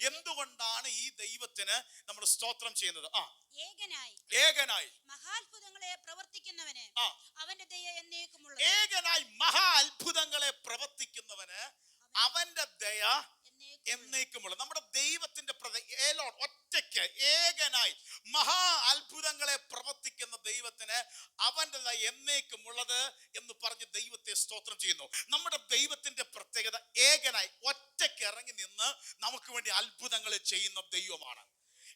എന്തുകൊണ്ടാണ് ഈ ദൈവത്തിന് നമ്മൾ സ്തോത്രം ചെയ്യുന്നത്? ആ. ഏകനായി. ഏകനായി. മഹാത്ഭുതങ്ങളെ പ്രവർത്തിക്കുന്നവന് അവന്റെ ദയ ഏകനായി അത്ഭുതങ്ങളെ പ്രവർത്തിക്കുന്നവന് അവന്റെ ദയ എന്നേക്കും എന്നേക്കുമുള്ള നമ്മുടെ ദൈവത്തിന്റെ ഒറ്റയ്ക്ക് ഏകനായി മഹാ അത്ഭുതങ്ങളെ പ്രവർത്തിക്കുന്ന ദൈവത്തിന് അവന്റെ ദയ എന്നേക്കുമുള്ളത് എന്ന് പറഞ്ഞ് ദൈവത്തെ സ്തോത്രം ചെയ്യുന്നു. നമ്മുടെ ദൈവത്തിന്റെ പ്രത്യേകത ഏകനായി ഇറങ്ങി നിന്ന് നമുക്ക് വേണ്ടി അത്ഭുതങ്ങൾ ചെയ്യുന്ന ദൈവമാണ്.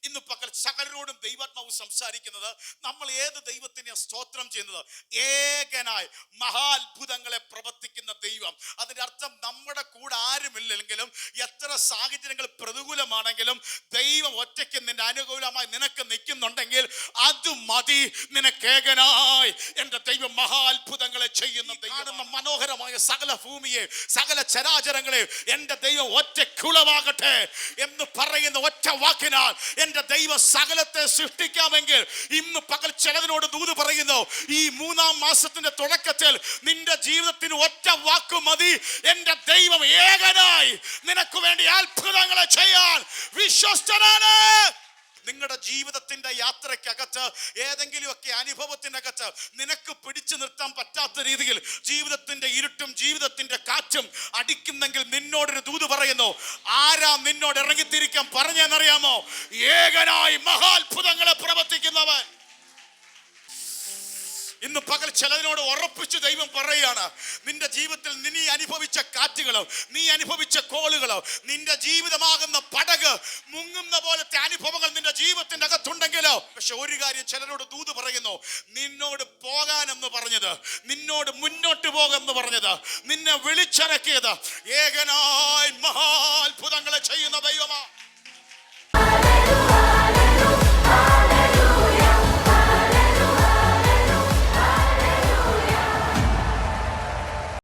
ഇന്ന് പകൽ സകലരോടും ദൈവാത്മാവ് സംസാരിക്കുന്നത് നമ്മൾ ഏത് ദൈവത്തിനെ സ്തോത്രം ചെയ്യുന്നത്? ഏകനായി മഹാത്ഭുതങ്ങളെ പ്രവർത്തിക്കുന്ന ദൈവം. അതിന്റെ അർത്ഥം നമ്മുടെ കൂടെ ആരുമില്ലെങ്കിലും എത്ര സാഹചര്യങ്ങൾ പ്രതികൂലമാണെങ്കിലും ദൈവം ഒറ്റയ്ക്ക് നിന്റെ അനുകൂലമായി നിനക്ക് നിൽക്കുന്നുണ്ടെങ്കിൽ അത് മതി. നിനക്ക് ഏകനായി. എന്റെ ദൈവം ദൈവം. കാണുന്ന മനോഹരമായ സകല ഭൂമിയെ സകല ചരാചരങ്ങളെ എന്റെ ദൈവം ഒറ്റ കുളവാകട്ടെ എന്ന് പറയുന്ന ഒറ്റ വാക്കിനാൽ എന്റെ ദൈവം സകലത്തെ സൃഷ്ടിക്കാമെങ്കിൽ ഇന്ന് പകൽ ചിലതിനോട് ദൂത് പറയുന്നു ഈ മൂന്നാം മാസത്തിന്റെ തുടക്കത്തിൽ നിന്റെ ജീവിതത്തിന് ഒറ്റ വാക്ക് മതി. എന്റെ ദൈവം ഏകനായി നിനക്ക് വേണ്ടി അത്ഭുതങ്ങളെ ചെയ്യാൻ വിശ്വസ്തനാണ്. നിങ്ങളുടെ ജീവിതത്തിന്റെ യാത്രയ്ക്കകത്ത് ഏതെങ്കിലുമൊക്കെ അനുഭവത്തിനകത്ത് നിനക്ക് പിടിച്ചു നിർത്താൻ പറ്റാത്ത രീതിയിൽ ജീവിതത്തിന്റെ ഇരുട്ടും ജീവിതത്തിന്റെ കാറ്റും അടിക്കുന്നെങ്കിൽ നിന്നോടൊരു ദൂത് പറയുന്നു ആരാ നിന്നോട് ഇറങ്ങിത്തിരിക്കാൻ പറഞ്ഞെന്നറിയാമോ ഏകനായി മഹാത്ഭുതങ്ങളെ ചിലതിനോട് ഉറപ്പിച്ച് ദൈവം പറയുകയാണ് നിന്റെ ജീവിതത്തിൽ നീ അനുഭവിച്ച കാറ്റുകളോ നീ അനുഭവിച്ച കോളുകളോ നിന്റെ ജീവിതമാകുന്ന പടക് മുങ്ങുന്ന പോലത്തെ അനുഭവങ്ങൾ നിന്റെ ജീവിതത്തിന്റെ അകത്തുണ്ടെങ്കിലോ? പക്ഷെ ഒരു കാര്യം ചിലരോട് ദൂത് പറയുന്നു നിന്നോട് പോകാനെന്ന് പറഞ്ഞത് നിന്നോട് മുന്നോട്ട് പോകാമെന്ന് പറഞ്ഞത് നിന്നെ വിളിച്ചിറക്കിയത് ഏകനായി മഹാത്ഭുതങ്ങളെ ചെയ്യുന്ന ദൈവമാ